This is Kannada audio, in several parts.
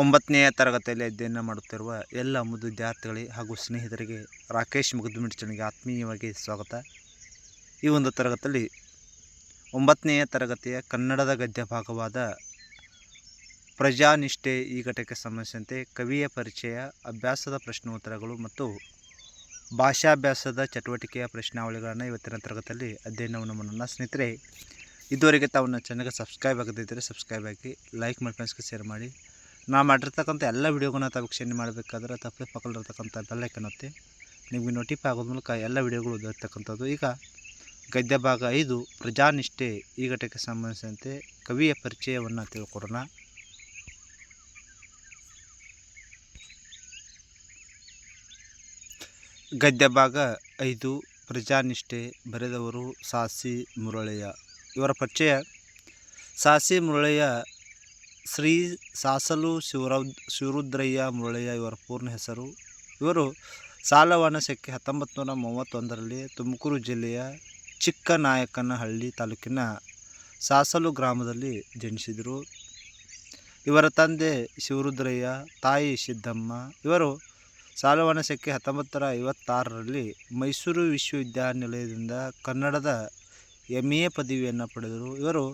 ಒಂಬತ್ತನೆಯ ತರಗತಿಯಲ್ಲಿ ಅಧ್ಯಯನ ಮಾಡುತ್ತಿರುವ ಎಲ್ಲ ಮುದ್ದು ವಿದ್ಯಾರ್ಥಿಗಳಿಗೆ ಹಾಗೂ ಸ್ನೇಹಿತರಿಗೆ ರಾಕೇಶ್ ಮುಗುದ್ಮಿಡ್ಚನಿಗೆ ಆತ್ಮೀಯವಾಗಿ ಸ್ವಾಗತ. ಈ ಒಂದು ತರಗತಿಯಲ್ಲಿ ಒಂಬತ್ತನೆಯ ತರಗತಿಯ ಕನ್ನಡದ ಗದ್ಯ ಭಾಗವಾದ ಪ್ರಜಾನಿಷ್ಠೆ ಈ ಘಟಕ್ಕೆ ಸಂಬಂಧಿಸಿದಂತೆ ಕವಿಯ ಪರಿಚಯ, ಅಭ್ಯಾಸದ ಪ್ರಶ್ನೋತ್ತರಗಳು ಮತ್ತು ಭಾಷಾಭ್ಯಾಸದ ಚಟುವಟಿಕೆಯ ಪ್ರಶ್ನಾವಳಿಗಳನ್ನು ಇವತ್ತಿನ ತರಗತಿಯಲ್ಲಿ ಅಧ್ಯಯನವನ್ನು ಮಾಡೋಣ. ಸ್ನೇಹಿತರೆ, ಇದುವರೆಗೆ ತಾವು ನನ್ನ ಚಾನಲ್ಗೆ ಸಬ್ಸ್ಕ್ರೈಬ್ ಆಗದಿದ್ದರೆ ಸಬ್ಸ್ಕ್ರೈಬ್ ಆಗಿ ಲೈಕ್ ಮಾಡಿ ಫ್ರೆಂಡ್ಸ್ಗೆ ಶೇರ್ ಮಾಡಿ. ನಾ ಮಾಡಿರ್ತಕ್ಕಂಥ ಎಲ್ಲ ವೀಡಿಯೋಗಳನ್ನ ತಾವು ವೀಕ್ಷಣೆ ಮಾಡಬೇಕಾದ್ರೆ ತಪ್ಪಲೆ ಪಕ್ಕದಲ್ಲಿರ್ತಕ್ಕಂಥ ಬೆಲ್ಲೈಕನ್ ಒತ್ತಿ ನಿಮಗೆ ನೋಟಿಫೈ ಆಗೋದ ಮೂಲಕ ಎಲ್ಲ ವೀಡಿಯೋಗಳು ದೊರೆತಕ್ಕಂಥದ್ದು ಈಗ ಗದ್ಯ ಭಾಗ ಐದು, ಪ್ರಜಾನಿಷ್ಠೆ, ಈ ಘಟಕ್ಕೆ ಸಂಬಂಧಿಸಿದಂತೆ ಕವಿಯ ಪರಿಚಯವನ್ನು ತಿಳ್ಕೊಡೋಣ. ಗದ್ಯ ಭಾಗ ಐದು, ಪ್ರಜಾನಿಷ್ಠೆ, ಬರೆದವರು ಸಾಸಿ ಮುರಳಯ್ಯ. ಇವರ ಪರಿಚಯ, ಸಾಸಿ ಮುರಳಯ್ಯ ಶ್ರೀ ಸಾಸಲು ಶಿವರು ಶಿವರುದ್ರಯ್ಯ ಮುರಳಯ್ಯ ಇವರ ಪೂರ್ಣ ಹೆಸರು. ಇವರು ಸಾಲವಾನಸಕ್ಕೆ ಹತ್ತೊಂಬತ್ತು ನೂರ ಮೂವತ್ತೊಂದರಲ್ಲಿ ತುಮಕೂರು ಜಿಲ್ಲೆಯ ಚಿಕ್ಕನಾಯಕನಹಳ್ಳಿ ತಾಲೂಕಿನ ಸಾಸಲು ಗ್ರಾಮದಲ್ಲಿ ಜನಿಸಿದರು. ಇವರ ತಂದೆ ಶಿವರುದ್ರಯ್ಯ, ತಾಯಿ ಸಿದ್ದಮ್ಮ. ಇವರು ಸಾಲವನಸಕ್ಕೆ ಹತ್ತೊಂಬತ್ತರ ಐವತ್ತಾರರಲ್ಲಿ ಮೈಸೂರು ವಿಶ್ವವಿದ್ಯಾನಿಲಯದಿಂದ ಕನ್ನಡದ ಎಂ ಎ ಪದವಿಯನ್ನು ಪಡೆದರು. ಇವರು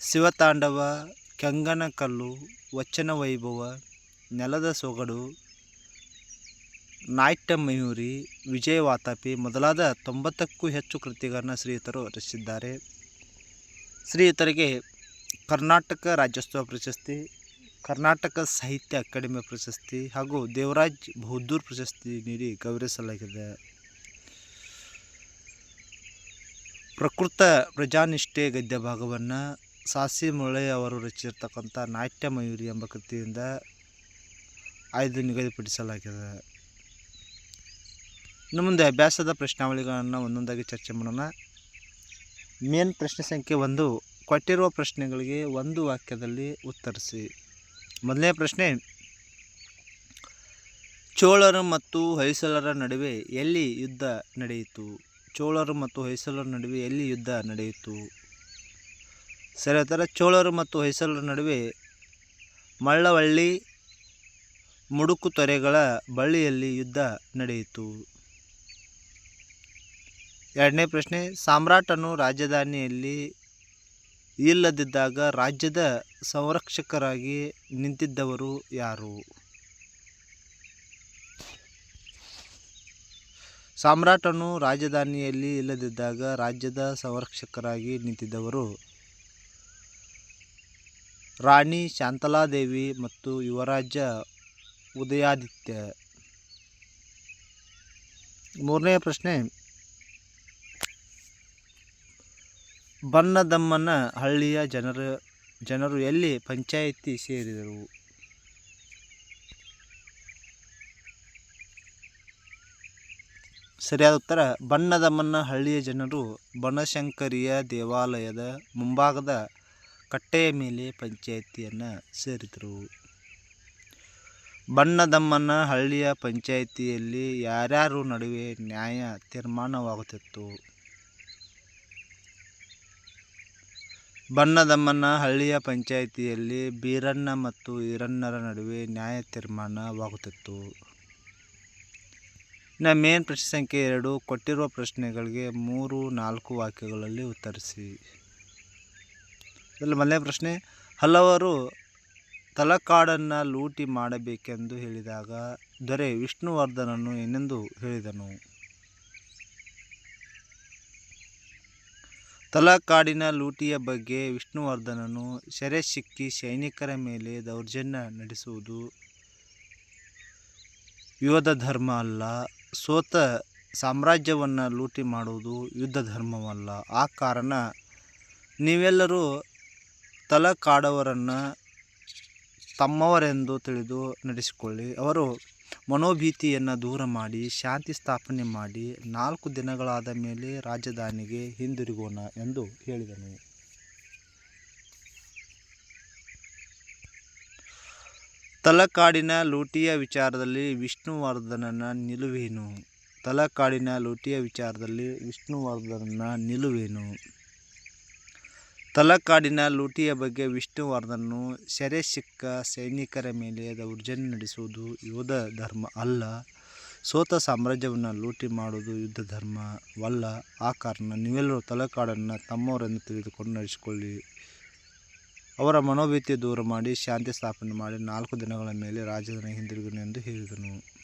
ಶಿವತಾಂಡವ ಕೆಂಗನಕಲ್ಲು, ವಚನ ವೈಭವ, ನೆಲದ ಸೊಗಡು ನಾಟ್ಯ ಮಯೂರಿ, ವಿಜಯ ವಾತಾಪಿ ಮೊದಲಾದ ತೊಂಬತ್ತಕ್ಕೂ ಹೆಚ್ಚು ಕೃತಿಗಳನ್ನು ಶ್ರೀಯುತರು ರಚಿಸಿದ್ದಾರೆ. ಶ್ರೀಯುತರಿಗೆ ಕರ್ನಾಟಕ ರಾಜ್ಯೋತ್ಸವ ಪ್ರಶಸ್ತಿ, ಕರ್ನಾಟಕ ಸಾಹಿತ್ಯ ಅಕಾಡೆಮಿ ಪ್ರಶಸ್ತಿ ಹಾಗೂ ದೇವರಾಜ್ ಬಹದ್ದೂರ್ ಪ್ರಶಸ್ತಿ ನೀಡಿ ಗೌರವಿಸಲಾಗಿದೆ. ಪ್ರಕೃತ ಪ್ರಜಾನಿಷ್ಠೆ ಗದ್ಯ ಭಾಗವನ್ನು ಸಾಸಿ ಮೊಳೆ ಅವರು ರಚಿಸಿರ್ತಕ್ಕಂಥ ನಾಟ್ಯ ಮಯೂರಿ ಎಂಬ ಕೃತಿಯಿಂದ ಆಯ್ದು ನಿಗದಿಪಡಿಸಲಾಗಿದೆ. ಇನ್ನು ಮುಂದೆ ಅಭ್ಯಾಸದ ಪ್ರಶ್ನಾವಳಿಗಳನ್ನು ಒಂದೊಂದಾಗಿ ಚರ್ಚೆ ಮಾಡೋಣ. ಮೇನ್ ಪ್ರಶ್ನೆ ಸಂಖ್ಯೆ ಒಂದು, ಕೊಟ್ಟಿರುವ ಪ್ರಶ್ನೆಗಳಿಗೆ ಒಂದು ವಾಕ್ಯದಲ್ಲಿ ಉತ್ತರಿಸಿ. ಮೊದಲನೇ ಪ್ರಶ್ನೆ, ಚೋಳರು ಮತ್ತು ಹೊಯ್ಸಳರ ನಡುವೆ ಎಲ್ಲಿ ಯುದ್ಧ ನಡೆಯಿತು? ಚೋಳರು ಮತ್ತು ಹೊಯ್ಸಳರ ನಡುವೆ ಎಲ್ಲಿ ಯುದ್ಧ ನಡೆಯಿತು? ಸರಿ ಚೋಳರು ಮತ್ತು ಹೊಯ್ಸಳರ ನಡುವೆ ಮಳ್ಳವಳ್ಳಿ ಮುಡುಕು ತೊರೆಗಳ ಬಳ್ಳಿಯಲ್ಲಿ ಯುದ್ಧ ನಡೆಯಿತು. ಎರಡನೇ ಪ್ರಶ್ನೆ, ಸಾಮ್ರಾಟನು ರಾಜಧಾನಿಯಲ್ಲಿ ಇಲ್ಲದಿದ್ದಾಗ ರಾಜ್ಯದ ಸಂರಕ್ಷಕರಾಗಿ ನಿಂತಿದ್ದವರು ಯಾರು? ಸಾಮ್ರಾಟನು ರಾಜಧಾನಿಯಲ್ಲಿ ಇಲ್ಲದಿದ್ದಾಗ ರಾಜ್ಯದ ಸಂರಕ್ಷಕರಾಗಿ ನಿಂತಿದ್ದವರು ರಾಣಿ ಶಾಂತಲಾದೇವಿ ಮತ್ತು ಯುವರಾಜ ಉದಯಾದಿತ್ಯ. ಮೂರನೇ ಪ್ರಶ್ನೆ. ಬನ್ನದಮ್ಮನ ಹಳ್ಳಿಯ ಜನರ, ಜನರು ಎಲ್ಲಿ ಪಂಚಾಯಿತಿ ಸೇರಿದರು? ಸರಿಯಾದ ಉತ್ತರ ಬಣ್ಣದಮ್ಮನ ಹಳ್ಳಿಯ ಜನರು ಬನಶಂಕರಿಯ ದೇವಾಲಯದ ಮುಂಭಾಗದ ಕಟ್ಟೆಯ ಮೇಲೆ ಪಂಚಾಯಿತಿಯನ್ನು ಸೇರಿದರು. ಬಣ್ಣದಮ್ಮನ ಹಳ್ಳಿಯ ಪಂಚಾಯಿತಿಯಲ್ಲಿ ಯಾರ್ಯಾರ ನಡುವೆ ನ್ಯಾಯ ತೀರ್ಮಾನವಾಗುತ್ತಿತ್ತು? ಬಣ್ಣದಮ್ಮನ ಹಳ್ಳಿಯ ಪಂಚಾಯಿತಿಯಲ್ಲಿ ಬೀರಣ್ಣ ಮತ್ತು ಈರಣ್ಣರ ನಡುವೆ ನ್ಯಾಯ ತೀರ್ಮಾನವಾಗುತ್ತಿತ್ತು. ಇನ್ನು ಮೇನ್ ಪ್ರಶ್ನೆ ಸಂಖ್ಯೆ ಎರಡು ಕೊಟ್ಟಿರುವ ಪ್ರಶ್ನೆಗಳಿಗೆ ಮೂರು ನಾಲ್ಕು ವಾಕ್ಯಗಳಲ್ಲಿ ಉತ್ತರಿಸಿ. ಇದರಲ್ಲಿ ಮೊದಲನೇ ಪ್ರಶ್ನೆ, ಹಲವರು ತಲಕಾಡನ್ನು ಲೂಟಿ ಮಾಡಬೇಕೆಂದು ಹೇಳಿದಾಗ ದೊರೆ ವಿಷ್ಣುವರ್ಧನನು ಏನೆಂದು ಹೇಳಿದನು? ತಲಕಾಡಿನ ಲೂಟಿಯ ಬಗ್ಗೆ ವಿಷ್ಣುವರ್ಧನನು ಸೆರೆ ಸಿಕ್ಕಿ ಸೈನಿಕರ ಮೇಲೆ ದೌರ್ಜನ್ಯ ನಡೆಸುವುದು ಯೋಧ ಧರ್ಮ ಅಲ್ಲ, ಸೋತ ಸಾಮ್ರಾಜ್ಯವನ್ನು ಲೂಟಿ ಮಾಡುವುದು ಯುದ್ಧ ಧರ್ಮವಲ್ಲ. ಆ ಕಾರಣ ನೀವೆಲ್ಲರೂ ತಲಕಾಡವರನ್ನು ತಮ್ಮವರೆಂದು ತಿಳಿದು ನಡೆಸಿಕೊಳ್ಳಿ. ಅವರು ಮನೋಭೀತಿಯನ್ನು ದೂರ ಮಾಡಿ, ಶಾಂತಿ ಸ್ಥಾಪನೆ ಮಾಡಿ, ನಾಲ್ಕು ದಿನಗಳಾದ ಮೇಲೆ ರಾಜಧಾನಿಗೆ ಹಿಂದಿರುಗೋಣ ಎಂದು ಹೇಳಿದನು. ತಲಕಾಡಿನ ಲೂಟಿಯ ವಿಚಾರದಲ್ಲಿ ವಿಷ್ಣುವರ್ಧನನ ನಿಲುವೇನು? ತಲಕಾಡಿನ ಲೂಟಿಯ ವಿಚಾರದಲ್ಲಿ ವಿಷ್ಣುವರ್ಧನನ ನಿಲುವೇನು? ತಲಕಾಡಿನ ಲೂಟಿಯ ಬಗ್ಗೆ ವಿಷ್ಣುವರ್ಧನನು ಸೆರೆ ಸಿಕ್ಕ ಸೈನಿಕರ ಮೇಲೆ ದೌರ್ಜನ್ಯ ನಡೆಸುವುದು ಯೋಧ ಧರ್ಮ ಅಲ್ಲ. ಸೋತ ಸಾಮ್ರಾಜ್ಯವನ್ನು ಲೂಟಿ ಮಾಡುವುದು ಯುದ್ಧ ಧರ್ಮವಲ್ಲ. ಆ ಕಾರಣ ನೀವೆಲ್ಲರೂ ತಲಕಾಡನ್ನು ತಮ್ಮವರೆಂದು ತಿಳಿದುಕೊಂಡು ನಡೆಸಿಕೊಳ್ಳಿ. ಅವರ ಮನೋಭೀತಿ ದೂರ ಮಾಡಿ ಶಾಂತಿ ಸ್ಥಾಪನೆ ಮಾಡಿ ನಾಲ್ಕು ದಿನಗಳ ಮೇಲೆ ರಾಜನ ಹಿಂದಿರುಗನು ಎಂದು ಹೇಳಿದನು.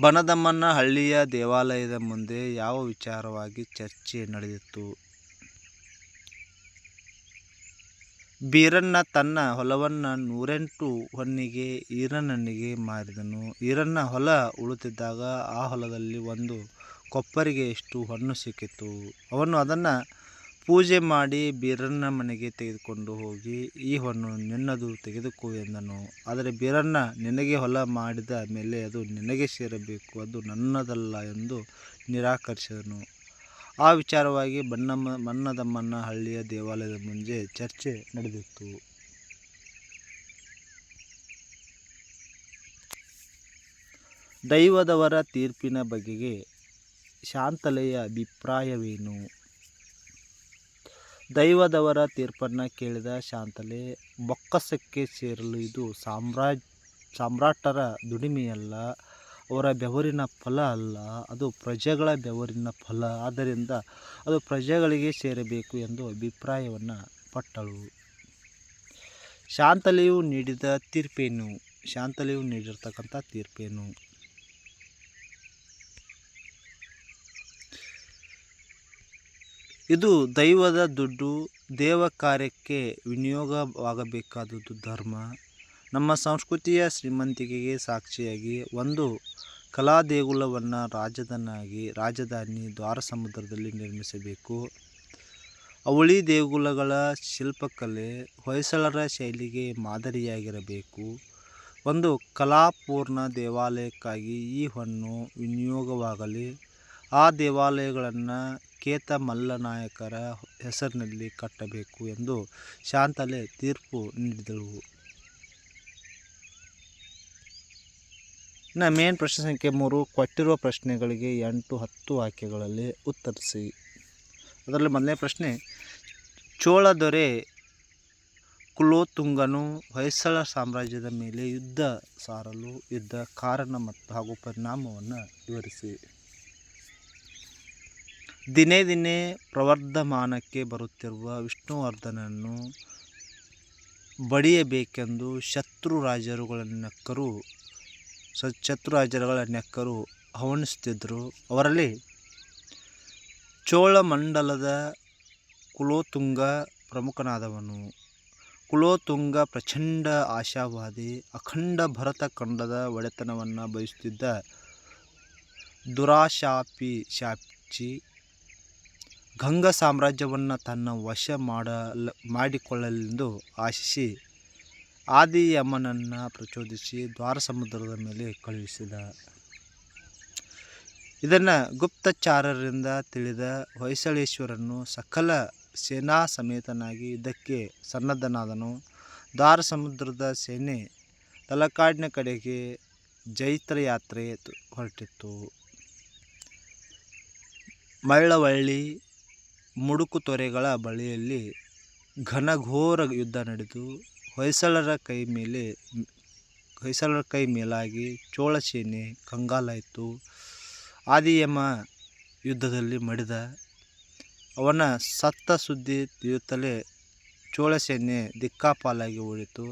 ಬನದಮ್ಮನ ಹಳ್ಳಿಯ ದೇವಾಲಯದ ಮುಂದೆ ಯಾವ ವಿಚಾರವಾಗಿ ಚರ್ಚೆ ನಡೆದಿತ್ತು? ಬೀರಣ್ಣ ತನ್ನ ಹೊಲವನ್ನು ನೂರೆಂಟು ಹೊನ್ನಿಗೆ ಈರಣ್ಣನಿಗೆ ಮಾರಿದನು. ಈರಣ್ಣ ಹೊಲ ಉಳುತ್ತಿದ್ದಾಗ ಆ ಹೊಲದಲ್ಲಿ ಒಂದು ಕೊಪ್ಪರಿಗೆ ಎಷ್ಟು ಹಣ್ಣು ಸಿಕ್ಕಿತು. ಅವನು ಅದನ್ನು ಪೂಜೆ ಮಾಡಿ ಬೀರಣ್ಣ ಮನೆಗೆ ತೆಗೆದುಕೊಂಡು ಹೋಗಿ, ಈ ಹೊನ್ನು ನಿನ್ನದು ತೆಗೆದುಕೋ ಎಂದನು. ಆದರೆ ಬೀರಣ್ಣ ನಿನಗೆ ಹೊಲ ಮಾಡಿದ ಮೇಲೆ ಅದು ನಿನಗೆ ಸೇರಬೇಕು, ಅದು ನನ್ನದಲ್ಲ ಎಂದು ನಿರಾಕರಿಸಿದನು. ಆ ವಿಚಾರವಾಗಿ ಬಣ್ಣಮ್ಮ ಬಣ್ಣದಮ್ಮನ ಹಳ್ಳಿಯ ದೇವಾಲಯದ ಮುಂದೆ ಚರ್ಚೆ ನಡೆದಿತ್ತು. ದೈವದವರ ತೀರ್ಪಿನ ಬಗೆಗೆ ಶಾಂತಲೆಯ ಅಭಿಪ್ರಾಯವೇನು? ದೈವದವರ ತೀರ್ಪನ್ನು ಕೇಳಿದ ಶಾಂತಲೆ, ಬೊಕ್ಕಸಕ್ಕೆ ಸೇರಲು ಇದು ಸಾಮ್ರಾಜ್, ಸಾಮ್ರಾಟರ ದುಡಿಮೆಯಲ್ಲ. ಅವರ ಬೆವರಿನ ಫಲ ಅಲ್ಲ, ಅದು ಪ್ರಜೆಗಳ ಬೆವರಿನ ಫಲ. ಆದ್ದರಿಂದ ಅದು ಪ್ರಜೆಗಳಿಗೆ ಸೇರಬೇಕು ಎಂದು ಅಭಿಪ್ರಾಯವನ್ನು ಪಟ್ಟಳು. ಶಾಂತಲೆಯು ನೀಡಿದ ತೀರ್ಪೇನು? ಶಾಂತಲೆಯು ನೀಡಿರ್ತಕ್ಕಂಥ ತೀರ್ಪೇನು? ಇದು ದೈವದ ದುಡ್ಡು, ದೇವ ಕಾರ್ಯಕ್ಕೆ ವಿನಿಯೋಗವಾಗಬೇಕಾದದ್ದು ಧರ್ಮ. ನಮ್ಮ ಸಂಸ್ಕೃತಿಯ ಶ್ರೀಮಂತಿಕೆಗೆ ಸಾಕ್ಷಿಯಾಗಿ ಒಂದು ಕಲಾ ದೇಗುಲವನ್ನು ರಾಜಧಾನಿ ರಾಜಧಾನಿ ದ್ವಾರಸಮುದ್ರದಲ್ಲಿ ನಿರ್ಮಿಸಬೇಕು. ಅವಳಿ ದೇಗುಲಗಳ ಶಿಲ್ಪಕಲೆ ಹೊಯ್ಸಳರ ಶೈಲಿಗೆ ಮಾದರಿಯಾಗಿರಬೇಕು. ಒಂದು ಕಲಾಪೂರ್ಣ ದೇವಾಲಯಕ್ಕಾಗಿ ಈ ಹೊನ್ನು ವಿನಿಯೋಗವಾಗಲಿ. ಆ ದೇವಾಲಯಗಳನ್ನು ಕೇತ ಮಲ್ಲನಾಯಕರ ಹೆಸರಿನಲ್ಲಿ ಕಟ್ಟಬೇಕು ಎಂದು ಶಾಂತಲೆ ತೀರ್ಪು ನೀಡಿದಳು. ಇನ್ನು ಮೇನ್ ಪ್ರಶ್ನೆ ಸಂಖ್ಯೆ ಮೂರು, ಕೊಟ್ಟಿರುವ ಪ್ರಶ್ನೆಗಳಿಗೆ ಎಂಟು, ಹತ್ತು ವಾಕ್ಯಗಳಲ್ಲಿ ಉತ್ತರಿಸಿ. ಅದರಲ್ಲಿ ಮೊದಲನೇ ಪ್ರಶ್ನೆ, ಚೋಳ ದೊರೆ ಕುಲೋತುಂಗನು ಹೊಯ್ಸಳ ಸಾಮ್ರಾಜ್ಯದ ಮೇಲೆ ಯುದ್ಧ ಸಾರಲು ಯುದ್ಧ ಕಾರಣ ಮತ್ತು ಹಾಗೂ ಪರಿಣಾಮವನ್ನು ವಿವರಿಸಿ. ದಿನೇ ದಿನೇ ಪ್ರವರ್ಧಮಾನಕ್ಕೆ ಬರುತ್ತಿರುವ ವಿಷ್ಣುವರ್ಧನನ್ನು ಬಡಿಯಬೇಕೆಂದು ಶತ್ರು ರಾಜರುಗಳನ್ನೆಕ್ಕರು ಸ ಶತ್ರು ರಾಜರುಗಳ ನೆಕ್ಕರು ಹವಣಿಸುತ್ತಿದ್ದರು. ಅವರಲ್ಲಿ ಚೋಳಮಂಡಲದ ಕುಲೋತುಂಗ ಪ್ರಮುಖನಾದವನು. ಕುಲೋತುಂಗ ಪ್ರಚಂಡ ಆಶಾವಾದಿ, ಅಖಂಡ ಭರತ ಖಂಡದ ಒಡೆತನವನ್ನು ಬಯಸುತ್ತಿದ್ದ ದುರಾಶಾಪಿ ಶಾಪ್ಚಿ ಗಂಗ ಸಾಮ್ರಾಜ್ಯವನ್ನು ತನ್ನ ವಶ ಮಾಡಲ್, ಮಾಡಿಕೊಳ್ಳಲೆಂದು ಆಶಿಸಿ ಆದಿಯಮನನ್ನು ಪ್ರಚೋದಿಸಿ ದ್ವಾರ ಸಮುದ್ರದ ಮೇಲೆ ಕಳುಹಿಸಿದ. ಇದನ್ನು ಗುಪ್ತಚಾರರಿಂದ ತಿಳಿದ ಹೊಯ್ಸಳೇಶ್ವರನು ಸಕಲ ಸೇನಾ ಸಮೇತನಾಗಿ ಇದಕ್ಕೆ ಸನ್ನದ್ಧನಾದನು. ದ್ವಾರ ಸಮುದ್ರದ ಸೇನೆ ತಲಕಾಡಿನ ಕಡೆಗೆ ಜೈತ್ರ ಯಾತ್ರೆ ಹೊರಟಿತ್ತು. ಮಳ್ಳವಳ್ಳಿ ಮುಡುಕು ತೊರೆಗಳ ಬಳಿಯಲ್ಲಿ ಘನಘೋರ ಯುದ್ಧ ನಡೆದು ಹೊಯ್ಸಳರ ಕೈ ಮೇಲೆ, ಹೊಯ್ಸಳರ ಕೈ ಮೇಲಾಗಿ ಚೋಳ ಸೇನೆ ಕಂಗಾಲಾಯಿತು ಆದಿಯಮ ಯುದ್ಧದಲ್ಲಿ ಮಡಿದ. ಅವನ ಸತ್ತ ಸುದ್ದಿ ತಿಳಿಯುತ್ತಲೇ ಚೋಳ ಸೇನೆ ದಿಕ್ಕಾಪಾಲಾಗಿ ಉಳಿತು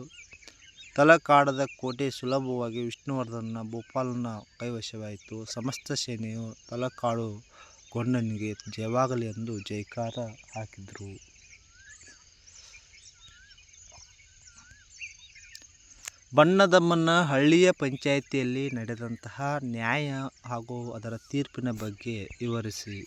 ತಲಕಾಡದ ಕೋಟೆ ಸುಲಭವಾಗಿ ವಿಷ್ಣುವರ್ಧನ ಭೂಪಾಲನ ಕೈವಶವಾಯಿತು. ಸಮಸ್ತ ಸೇನೆಯು ತಲಕಾಡು ಗೊಂಡನಿಗೆ ಜಯವಾಗಲಿ ಎಂದು ಜೈಕಾರ ಹಾಕಿದರು. ಬಣ್ಣದಮ್ಮನ ಹಳ್ಳಿಯ ಪಂಚಾಯಿತಿಯಲ್ಲಿ ನಡೆದಂತಹ ನ್ಯಾಯ ಹಾಗೂ ಅದರ ತೀರ್ಪಿನ ಬಗ್ಗೆ ವಿವರಿಸಿ.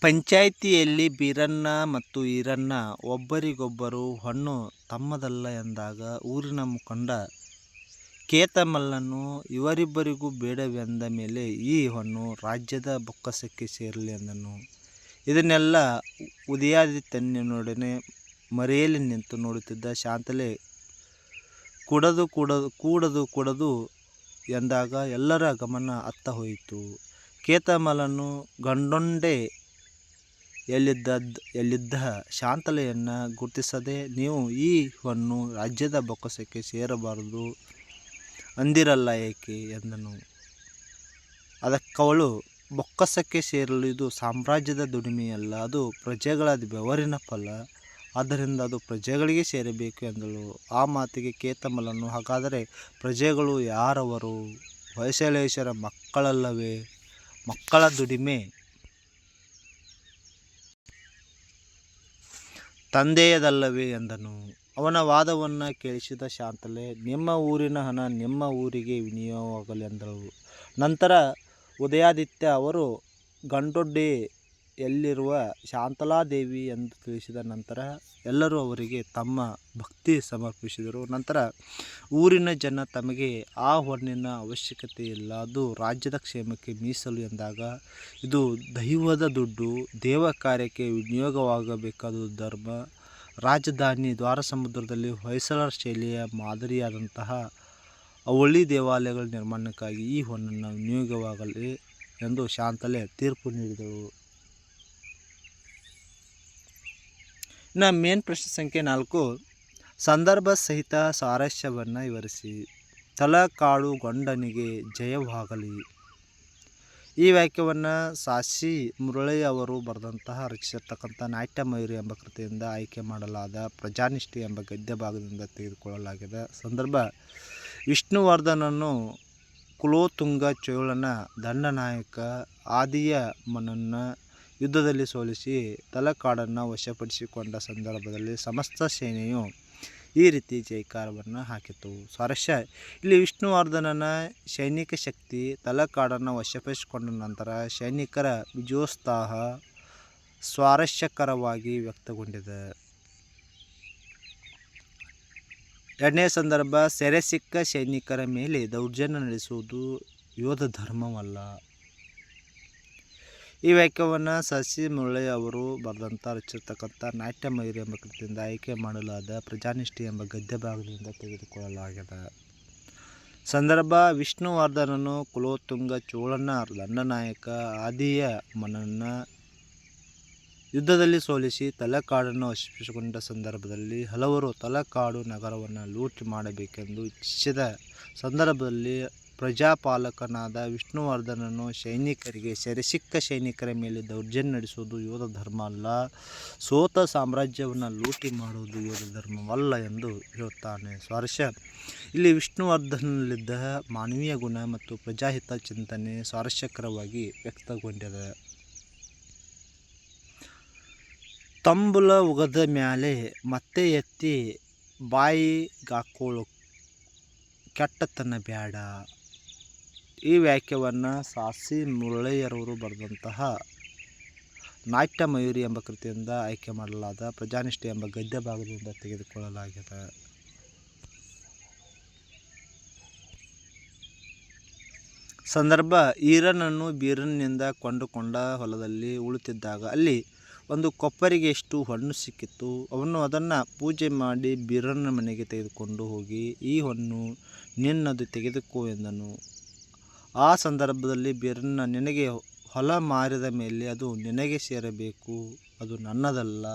ಪಂಚಾಯಿತಿಯಲ್ಲಿ ಬೀರಣ್ಣ ಮತ್ತು ಈರಣ್ಣ ಒಬ್ಬರಿಗೊಬ್ಬರು ಹಣ್ಣು ತಮ್ಮದಲ್ಲ ಎಂದಾಗ ಊರಿನ ಮುಖಂಡ ಕೇತಮಲ್ಲನು ಇವರಿಬ್ಬರಿಗೂ ಬೇಡವೆಂದ ಮೇಲೆ ಈ ಹಣ್ಣು ರಾಜ್ಯದ ಬೊಕ್ಕಸಕ್ಕೆ ಸೇರಲಿ ಎಂದನು. ಇದನ್ನೆಲ್ಲ ಉದಯಾದಿತ್ಯನೊಡನೆ ಮರೆಯಲ್ಲಿ ನಿಂತು ನೋಡುತ್ತಿದ್ದ ಶಾಂತಲೆ, ಕುಡದು ಕುಡದು, ಕೂಡದು ಕುಡದು ಎಂದಾಗ ಎಲ್ಲರ ಗಮನ ಅತ್ತ ಹೋಯಿತು. ಕೇತಮಲನು ಗಂಡೊಂಡೆ ಎಲ್ಲಿದ್ದ ಎಲ್ಲಿದ್ದ ಶಾಂತಲೆಯನ್ನು ಗುರುತಿಸದೆ, ನೀವು ಈ ಹೊನ್ನು ರಾಜ್ಯದ ಬೊಕ್ಕಸಕ್ಕೆ ಸೇರಬಾರದು ಅಂದಿರಲ್ಲ ಏಕೆ? ಎಂದನು. ಅದಕ್ಕವಳು, ಬೊಕ್ಕಸಕ್ಕೆ ಸೇರಲು ಇದು ಸಾಮ್ರಾಜ್ಯದ ದುಡಿಮೆಯಲ್ಲ, ಅದು ಪ್ರಜೆಗಳ ಬೆವರಿನ ಫಲ. ಆದ್ದರಿಂದ ಅದು ಪ್ರಜೆಗಳಿಗೆ ಸೇರಬೇಕು ಎಂದಳು. ಆ ಮಾತಿಗೆ ಕೇತಮಲನು ಹಾಗಾದರೆ ಪ್ರಜೆಗಳು ಯಾರವರು? ಹೊಯ್ಸಳೇಶ್ವರ ಮಕ್ಕಳಲ್ಲವೇ? ಮಕ್ಕಳ ದುಡಿಮೆ. ತಂದೆಯದಲ್ಲವೇ ಎಂದನು. ಅವನ ವಾದವನ್ನು ಕೇಳಿಸಿದ ಶಾಂತಲೆ, ನಿಮ್ಮ ಊರಿನ ಹಣ ನಿಮ್ಮ ಊರಿಗೆ ವಿನಿಯೋಗವಾಗಲಿ ಎಂದಳು. ನಂತರ ಉದಯಾದಿತ್ಯ ಅವರು, ಗಂಡೊಡ್ಡಿ ಎಲ್ಲಿರುವ ಶಾಂತಲಾದೇವಿ ಎಂದು ತಿಳಿಸಿದ ನಂತರ ಎಲ್ಲರೂ ಅವರಿಗೆ ತಮ್ಮ ಭಕ್ತಿ ಸಮರ್ಪಿಸಿದರು. ನಂತರ ಊರಿನ ಜನ ತಮಗೆ ಆ ಹೊನ್ನಿನ ಅವಶ್ಯಕತೆ ಇಲ್ಲ ಅದು ರಾಜ್ಯದ ಕ್ಷೇಮಕ್ಕೆ ಮೀಸಲು ಎಂದಾಗ, ಇದು ದೈವದ ದುಡ್ಡು, ದೇವ ಕಾರ್ಯಕ್ಕೆ ವಿನಿಯೋಗವಾಗಬೇಕಾದ ಧರ್ಮ, ರಾಜಧಾನಿ ದ್ವಾರಸಮುದ್ರದಲ್ಲಿ ಹೊಯ್ಸಳರ ಶೈಲಿಯ ಮಾದರಿಯಾದಂತಹ ಅವಳಿ ದೇವಾಲಯಗಳ ನಿರ್ಮಾಣಕ್ಕಾಗಿ ಈ ಹೊನ್ನನ್ನು ವಿನಿಯೋಗವಾಗಲಿ ಎಂದು ಶಾಂತಲೆ ತೀರ್ಪು ನೀಡಿದಳು. ಇನ್ನು ಮೇನ್ ಪ್ರಶ್ನೆ ಸಂಖ್ಯೆ ನಾಲ್ಕು. ಸಂದರ್ಭ ಸಹಿತ ಸ್ವಾರಸ್ಯವನ್ನು ವಿವರಿಸಿ. ತಲಕಾಡು ಗೊಂಡನಿಗೆ ಜಯವಾಗಲಿ. ಈ ವಾಕ್ಯವನ್ನು ಸಾಸಿ ಮುರಳಿ ಅವರು ಬರೆದಂತಹ ರಚಿಸಿರ್ತಕ್ಕಂಥ ನಾಟ್ಯ ಮಯೂರಿ ಎಂಬ ಕೃತಿಯಿಂದ ಆಯ್ಕೆ ಮಾಡಲಾದ ಪ್ರಜಾನಿಷ್ಠೆ ಎಂಬ ಗದ್ಯ ಭಾಗದಿಂದ ತೆಗೆದುಕೊಳ್ಳಲಾಗಿದೆ. ಸಂದರ್ಭ. ವಿಷ್ಣುವರ್ಧನನು ಕುಲೋತುಂಗ ಚೋಳನ ದಂಡನಾಯಕ ಆದಿಯ ಮನನ್ನ ಯುದ್ಧದಲ್ಲಿ ಸೋಲಿಸಿ ತಲಕಾಡನ್ನು ವಶಪಡಿಸಿಕೊಂಡ ಸಂದರ್ಭದಲ್ಲಿ ಸಮಸ್ತ ಸೇನೆಯು ಈ ರೀತಿ ಜೈಕಾರವನ್ನು ಹಾಕಿತು. ಸ್ವಾರಸ್ಯ. ಇಲ್ಲಿ ವಿಷ್ಣುವರ್ಧನನ ಸೈನಿಕ ಶಕ್ತಿ ತಲಕಾಡನ್ನು ವಶಪಡಿಸಿಕೊಂಡ ನಂತರ ಸೈನಿಕರ ವಿಜಯೋತ್ಸಾಹ ಸ್ವಾರಸ್ಯಕರವಾಗಿ ವ್ಯಕ್ತಗೊಂಡಿದೆ. ಎರಡನೇ ಸಂದರ್ಭ ಸೆರೆ ಸಿಕ್ಕ ಸೈನಿಕರ ಮೇಲೆ ದೌರ್ಜನ್ಯ ನಡೆಸುವುದು ಯೋಧ ಧರ್ಮವಲ್ಲ. ಈ ವಾಕ್ಯವನ್ನು ಸಸಿ ಮುರಳಿ ಅವರು ಬರೆದಂಥ ರಚಿರ್ತಕ್ಕಂಥ ನಾಟ್ಯ ಮಯೂರಿ ಎಂಬ ಕೃತಿಯಿಂದ ಆಯ್ಕೆ ಮಾಡಲಾದ ಪ್ರಜಾನಿಷ್ಠೆ ಎಂಬ ಗದ್ಯ ಭಾಗದಿಂದ ತೆಗೆದುಕೊಳ್ಳಲಾಗಿದೆ. ಸಂದರ್ಭ, ವಿಷ್ಣುವರ್ಧನನು ಕುಲೋತ್ತುಂಗ ಚೋಳನ ಲಂಡನಾಯಕ ಆದಿಯ ಮನನ್ನ ಯುದ್ಧದಲ್ಲಿ ಸೋಲಿಸಿ ತಲೆಕಾಡನ್ನು ವಶಪಡಿಸಿಕೊಂಡ ಸಂದರ್ಭದಲ್ಲಿ ಹಲವರು ತಲೆಕಾಡು ನಗರವನ್ನು ಲೂಟಿ ಮಾಡಬೇಕೆಂದು ಇಚ್ಛಿಸಿದ ಸಂದರ್ಭದಲ್ಲಿ ಪ್ರಜಾಪಾಲಕನಾದ ವಿಷ್ಣುವರ್ಧನನು ಸೈನಿಕರಿಗೆ ಸೆರೆಸಿಕ್ಕ ಸೈನಿಕರ ಮೇಲೆ ದೌರ್ಜನ್ಯ ನಡೆಸುವುದು ಯೋಧ ಧರ್ಮ ಅಲ್ಲ. ಸೋತ ಸಾಮ್ರಾಜ್ಯವನ್ನು ಲೂಟಿ ಮಾಡುವುದು ಯೋಧ ಧರ್ಮವಲ್ಲ ಎಂದು ಹೇಳುತ್ತಾನೆ. ಸ್ವಾರಸ್ಯ. ಇಲ್ಲಿ ವಿಷ್ಣುವರ್ಧನಲ್ಲಿದ್ದ ಮಾನವೀಯ ಗುಣ ಮತ್ತು ಪ್ರಜಾಹಿತ ಚಿಂತನೆ ಸ್ವಾರಸ್ಯಕರವಾಗಿ ವ್ಯಕ್ತಗೊಂಡಿದೆ. ತಂಬುಲ ಉಗದ ಮ್ಯಾಲೆ ಮತ್ತೆ ಎತ್ತಿ ಬಾಯಿಗಾಕೋಳು ಕೆಟ್ಟತನ ಬ್ಯಾಡ. ಈ ವಾಕ್ಯವನ್ನು ಸಾಸಿ ಮುರಳಯ್ಯರವರು ಬರೆದಂತಹ ನಾಟ್ಯ ಮಯೂರಿ ಎಂಬ ಕೃತಿಯಿಂದ ಆಯ್ಕೆ ಮಾಡಲಾದ ಪ್ರಜಾನಿಷ್ಠೆ ಎಂಬ ಗದ್ಯ ಭಾಗದಿಂದ ತೆಗೆದುಕೊಳ್ಳಲಾಗಿದೆ. ಸಂದರ್ಭ, ಈರನನ್ನು ಬೀರನ್ನಿಂದ ಕೊಂಡುಕೊಂಡ ಹೊಲದಲ್ಲಿ ಉಳುತ್ತಿದ್ದಾಗ ಅಲ್ಲಿ ಒಂದು ಕೊಪ್ಪರಿಗೆಷ್ಟು ಹಣ್ಣು ಸಿಕ್ಕಿತ್ತು. ಅವನು ಅದನ್ನು ಪೂಜೆ ಮಾಡಿ ಬೀರನ ಮನೆಗೆ ತೆಗೆದುಕೊಂಡು ಹೋಗಿ, ಈ ಹಣ್ಣು ನಿನ್ನದು ತೆಗೆದುಕೋ ಎಂದನು. ಆ ಸಂದರ್ಭದಲ್ಲಿ ಬೀರನ್ನ ನಿನಗೆ ಹೊಲ ಮಾರಿದ ಮೇಲೆ ಅದು ನಿನಗೆ ಸೇರಬೇಕು. ಅದು ನನ್ನದಲ್ಲ.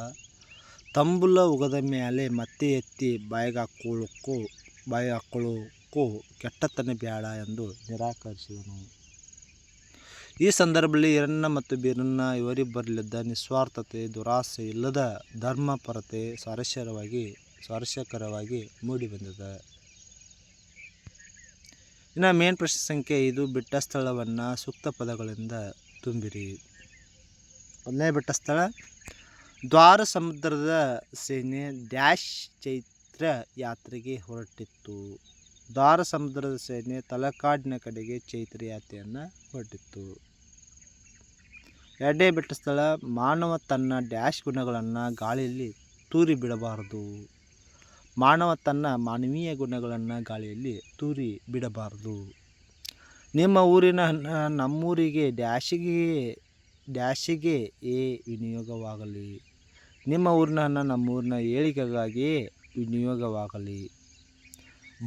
ತಂಬುಲ ಉಗದ ಮೇಲೆ ಮತ್ತೆ ಎತ್ತಿ ಬಾಯಿಗೆ ಹಾಕೊಳ್ಳೋಕ್ಕೂ ಬಾಯಿ ಹಾಕೊಳ್ಳೋಕ್ಕೂ ಕೆಟ್ಟತನ ಬೇಡ ಎಂದು ನಿರಾಕರಿಸಿದನು. ಈ ಸಂದರ್ಭದಲ್ಲಿ ಈರಣ್ಣ ಮತ್ತು ಬೀರಣ್ಣ ಇವರಿಬ್ಬರಲ್ಲಿದ್ದ ನಿಸ್ವಾರ್ಥತೆ, ದುರಾಸೆ ಇಲ್ಲದ ಧರ್ಮಪರತೆ ಸ್ವಾರಸ್ಯಕರವಾಗಿ ಸ್ವಾರಸ್ಯಕರವಾಗಿ ಮೂಡಿಬಂದಿದೆ. ಇನ್ನು ಮೇನ್ ಪ್ರಶ್ನೆ ಸಂಖ್ಯೆ ಇದು ಬಿಟ್ಟ ಸ್ಥಳವನ್ನು ಸೂಕ್ತ ಪದಗಳಿಂದ ತುಂಬಿರಿ. ಒಂದನೇ ಬಿಟ್ಟ ಸ್ಥಳ, ದ್ವಾರ ಸಮುದ್ರದ ಸೇನೆ ಡ್ಯಾಶ್ ಚೈತ್ರ ಯಾತ್ರೆಗೆ ಹೊರಟಿತ್ತು. ದ್ವಾರ ಸಮುದ್ರದ ಸೇನೆ ತಲಕಾಡಿನ ಕಡೆಗೆ ಚೈತ್ರ ಯಾತ್ರೆಯನ್ನು ಹೊರಟಿತ್ತು. ಎರಡನೇ ಬೆಟ್ಟ ಸ್ಥಳ, ಮಾನವ ತನ್ನ ಡ್ಯಾಶ್ ಗುಣಗಳನ್ನು ಗಾಳಿಯಲ್ಲಿ ತೂರಿ ಬಿಡಬಾರದು ಮಾನವ ತನ್ನ ಮಾನವೀಯ ಗುಣಗಳನ್ನು ಗಾಳಿಯಲ್ಲಿ ತೂರಿ ಬಿಡಬಾರದು. ನಿಮ್ಮ ಊರಿನ ನಮ್ಮೂರಿಗೆ ಡ್ಯಾಶಿಗೆ ಡ್ಯಾಶಿಗೆ ಏ ವಿನಿಯೋಗವಾಗಲಿ. ನಿಮ್ಮ ಊರಿನ ನಮ್ಮೂರಿನ ಏಳಿಗೆಗಾಗಿಯೇ ವಿನಿಯೋಗವಾಗಲಿ.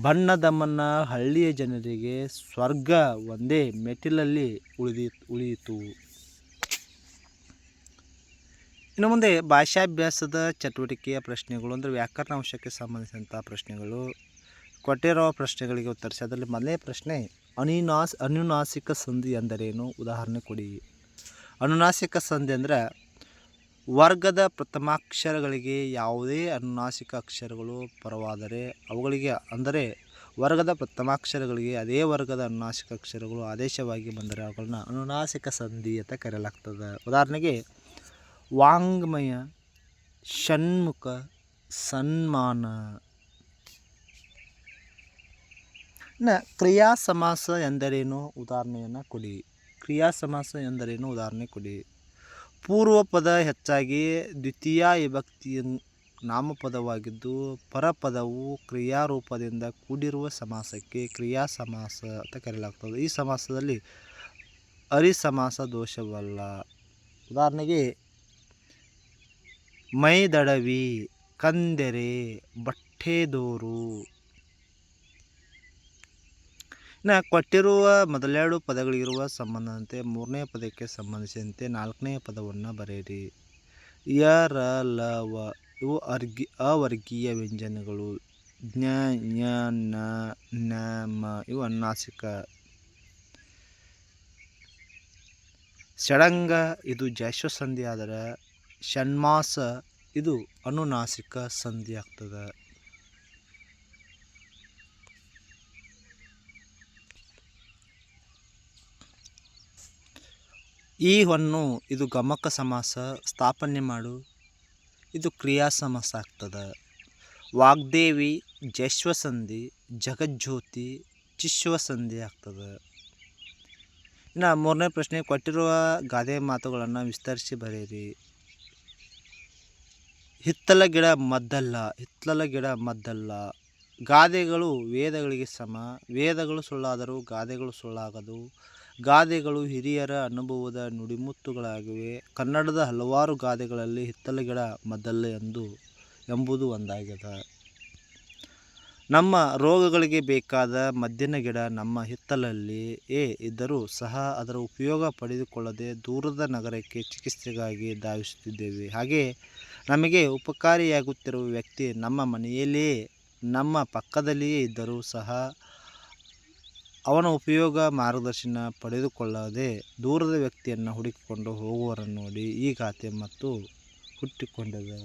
ಬಣ್ಣದಮ್ಮನ ಹಳ್ಳಿಯ ಜನರಿಗೆ ಸ್ವರ್ಗ ಒಂದೇ ಮೆಟ್ಟಿಲಲ್ಲಿ ಉಳಿದಿ, ಉಳಿಯಿತು. ಇನ್ನು ಮುಂದೆ ಭಾಷಾಭ್ಯಾಸದ ಚಟುವಟಿಕೆಯ ಪ್ರಶ್ನೆಗಳು ಅಂದರೆ ವ್ಯಾಕರಣ ಅಂಶಕ್ಕೆ ಸಂಬಂಧಿಸಿದಂಥ ಪ್ರಶ್ನೆಗಳು. ಕೊಟ್ಟಿರೋ ಪ್ರಶ್ನೆಗಳಿಗೆ ಉತ್ತರಿಸಿ. ಅದರಲ್ಲಿ ಮೊದಲನೇ ಪ್ರಶ್ನೆ, ಅನುನಾಸ್, ಅನುನಾಸಿಕ ಸಂಧಿ ಎಂದರೇನು? ಉದಾಹರಣೆ ಕೊಡಿ. ಅನುನಾಸಿಕ ಸಂಧಿ ಅಂದರೆ ವರ್ಗದ ಪ್ರಥಮಾಕ್ಷರಗಳಿಗೆ ಯಾವುದೇ ಅನುನಾಸಿಕ ಅಕ್ಷರಗಳು ಪರವಾದರೆ ಅವುಗಳಿಗೆ ಅಂದರೆ ವರ್ಗದ ಪ್ರಥಮಾಕ್ಷರಗಳಿಗೆ ಅದೇ ವರ್ಗದ ಅನುನಾಸಿಕ ಅಕ್ಷರಗಳು ಆದೇಶವಾಗಿ ಬಂದರೆ ಅವುಗಳನ್ನ ಅನುನಾಸಿಕ ಸಂಧಿ ಅಂತ ಕರೆಯಲಾಗ್ತದೆ. ಉದಾಹರಣೆಗೆ ವಾಂಗ್ಮಯ, ಷಣ್ಮುಖ, ಸನ್ಮಾನ. ನ ಕ್ರಿಯಾ ಸಮಾಸ ಎಂದರೇನು? ಉದಾಹರಣೆಯನ್ನು ಕೊಡಿ. ಕ್ರಿಯಾ ಸಮಾಸ ಎಂದರೇನು? ಉದಾಹರಣೆ ಕೊಡಿ. ಪೂರ್ವ ಪದ ಹೆಚ್ಚಾಗಿ ದ್ವಿತೀಯ ವಿಭಕ್ತಿಯ ನಾಮಪದವಾಗಿದ್ದು, ಪರಪದವು ಕ್ರಿಯಾರೂಪದಿಂದ ಕೂಡಿರುವ ಸಮಾಸಕ್ಕೆ ಕ್ರಿಯಾ ಸಮಾಸ ಅಂತ ಕರೆಯಲಾಗ್ತದೆ. ಈ ಸಮಾಸದಲ್ಲಿ ಅರಿ ಸಮಾಸ ದೋಷವಲ್ಲ. ಉದಾಹರಣೆಗೆ ಮೈದಡವಿ ಕಂದೆರೆ ಬಟ್ಟೆದೋರು. ಇನ್ನು ಕೊಟ್ಟಿರುವ ಮೊದಲೆರಡು ಪದಗಳಿರುವ ಸಂಬಂಧದಂತೆ ಮೂರನೇ ಪದಕ್ಕೆ ಸಂಬಂಧಿಸಿದಂತೆ ನಾಲ್ಕನೇ ಪದವನ್ನು ಬರೆಯಿರಿ. ಯ ರ ಲ ವ ಇವು ಅರ್ಗಿ, ಅವರ್ಗೀಯ ವ್ಯಂಜನಗಳು. ಜ್ಞ ಜ್ಞ ನ ನ, ಮ ಇವು ಅನ್ನಾಸಿಕ. ಷಡಂಗ ಇದು ಜಾಶ್ವ ಸಂಧಿ ಆದರೆ ಷಣ್ಮಾಸ ಇದು ಅನುನಾಸಿಕ ಸಂಧಿ ಆಗ್ತದ ಈ ಹೊನ್ನು ಇದು ಗಮಕ ಸಮಾಸ ಸ್ಥಾಪನೆ ಮಾಡು. ಇದು ಕ್ರಿಯಾ ಸಮಾಸ ಆಗ್ತದ. ವಾಗ್ದೇವಿ ಜಶ್ವ ಸಂಧಿ, ಜಗಜ್ಯೋತಿ ಚಿಶ್ವ ಸಂಧಿ ಆಗ್ತದ. ಇನ್ನು ಮೂರನೇ ಪ್ರಶ್ನೆ ಕೊಟ್ಟಿರುವ ಗಾದೆ ಮಾತುಗಳನ್ನು ವಿಸ್ತರಿಸಿ ಬರೆಯಿರಿ. ಹಿತ್ತಲ ಗಿಡ ಮದ್ದಲ್ಲ, ಹಿತ್ತಲ ಗಿಡ ಮದ್ದಲ್ಲ. ಗಾದೆಗಳು ವೇದಗಳಿಗೆ ಸಮ. ವೇದಗಳು ಸುಳ್ಳಾದರೂ ಗಾದೆಗಳು ಸುಳ್ಳಾಗದು. ಗಾದೆಗಳು ಹಿರಿಯರ ಅನುಭವದ ನುಡಿಮುತ್ತುಗಳಾಗಿವೆ. ಕನ್ನಡದ ಹಲವಾರು ಗಾದೆಗಳಲ್ಲಿ ಹಿತ್ತಲ ಗಿಡ ಮದ್ದಲ್ಲ ಎಂದು, ಎಂಬುದು ಒಂದಾಗಿದೆ ನಮ್ಮ ರೋಗಗಳಿಗೆ ಬೇಕಾದ ಮದ್ದಿನ ಗಿಡ ನಮ್ಮ ಹಿತ್ತಲಲ್ಲಿಯೇ ಇದ್ದರೂ ಸಹ ಅದರ ಉಪಯೋಗ ಪಡೆದುಕೊಳ್ಳದೆ ದೂರದ ನಗರಕ್ಕೆ ಚಿಕಿತ್ಸೆಗಾಗಿ ಧಾವಿಸುತ್ತಿದ್ದೇವೆ. ಹಾಗೆ ನಮಗೆ ಉಪಕಾರಿಯಾಗುತ್ತಿರುವ ವ್ಯಕ್ತಿ ನಮ್ಮ ಮನೆಯಲ್ಲಿಯೇ ನಮ್ಮ ಪಕ್ಕದಲ್ಲಿಯೇ ಇದ್ದರೂ ಸಹ ಅವನ ಉಪಯೋಗ ಮಾರ್ಗದರ್ಶನ ಪಡೆದುಕೊಳ್ಳದೆ ದೂರದ ವ್ಯಕ್ತಿಯನ್ನು ಹುಡುಕಿಕೊಂಡು ಹೋಗುವವರನ್ನು ನೋಡಿ ಈ ಗಾದೆ ಮತ್ತು ಹುಟ್ಟಿಕೊಂಡಿದೆ.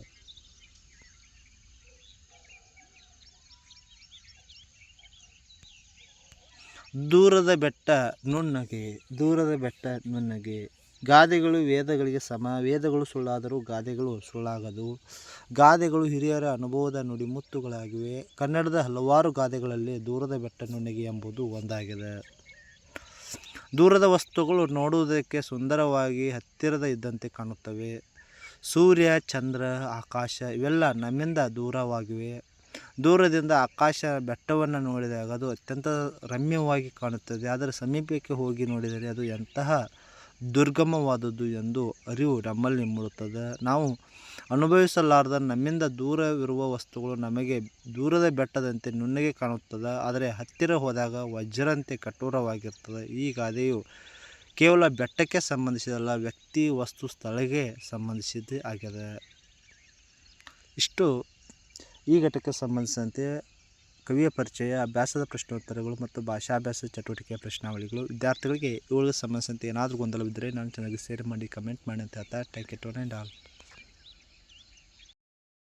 ದೂರದ ಬೆಟ್ಟ ನುಣ್ಣಗೆ, ದೂರದ ಬೆಟ್ಟ ನುಣ್ಣಗೆ. ಗಾದೆಗಳು ವೇದಗಳಿಗೆ ಸಮ, ವೇದಗಳು ಸುಳ್ಳಾದರೂ ಗಾದೆಗಳು ಸುಳ್ಳಾಗದು. ಗಾದೆಗಳು ಹಿರಿಯರ ಅನುಭವದ ನುಡಿಮುತ್ತುಗಳಾಗಿವೆ ಕನ್ನಡದ ಹಲವಾರು ಗಾದೆಗಳಲ್ಲಿ ದೂರದ ಬೆಟ್ಟ ನುಣಿಗೆ ಎಂಬುದು ಒಂದಾಗಿದೆ. ದೂರದ ವಸ್ತುಗಳು ನೋಡುವುದಕ್ಕೆ ಸುಂದರವಾಗಿ ಹತ್ತಿರದ ಇದ್ದಂತೆ ಕಾಣುತ್ತವೆ. ಸೂರ್ಯ, ಚಂದ್ರ, ಆಕಾಶ ಇವೆಲ್ಲ ನಮ್ಮಿಂದ ದೂರವಾಗಿವೆ. ದೂರದಿಂದ ಆಕಾಶ ಬೆಟ್ಟವನ್ನು ನೋಡಿದಾಗ ಅದು ಅತ್ಯಂತ ರಮ್ಯವಾಗಿ ಕಾಣುತ್ತದೆ. ಆದರೆ ಸಮೀಪಕ್ಕೆ ಹೋಗಿ ನೋಡಿದರೆ ಅದು ಎಂತಹ ದುರ್ಗಮವಾದದ್ದು ಎಂದು ಅರಿವು ನಮ್ಮಲ್ಲಿ ಮೂಡುತ್ತದೆ. ನಾವು ಅನುಭವಿಸಲಾರದ ನಮ್ಮಿಂದ ದೂರವಿರುವ ವಸ್ತುಗಳು ನಮಗೆ ದೂರದ ಬೆಟ್ಟದಂತೆ ನುಣ್ಣಗೆ ಕಾಣುತ್ತದೆ. ಆದರೆ ಹತ್ತಿರ ಹೋದಾಗ ವಜ್ರಂತೆ ಕಠೋರವಾಗಿರ್ತದೆ ಈ ಗಾದೆಯು ಕೇವಲ ಬೆಟ್ಟಕ್ಕೆ ಸಂಬಂಧಿಸಿದಲ್ಲ, ವ್ಯಕ್ತಿ ವಸ್ತು ಸ್ಥಳಕ್ಕೆ ಸಂಬಂಧಿಸಿದ್ದೇ ಆಗಿದೆ. ಇಷ್ಟು ಈ ಘಟಕಕ್ಕೆ ಸಂಬಂಧಿಸಿದಂತೆ ಕವಿಯ ಪರಿಚಯ, ಅಭ್ಯಾಸದ ಪ್ರಶ್ನೋತ್ತರಗಳು ಮತ್ತು ಭಾಷಾಭ್ಯಾಸ ಚಟುವಟಿಕೆಯ ಪ್ರಶ್ನಾವಳಿಗಳು. ವಿದ್ಯಾರ್ಥಿಗಳಿಗೆ ಇವುಗಳಿಗೆ ಸಂಬಂಧಿಸಿದಂತೆ ಏನಾದರೂ ಗೊಂದಲವಿದ್ದರೆ ನಾನು ಚೆನ್ನಾಗಿ ಶೇರ್ ಮಾಡಿ ಕಮೆಂಟ್ ಮಾಡಿ ಅಂತ ಹೇಳ್ತಾ take it one and all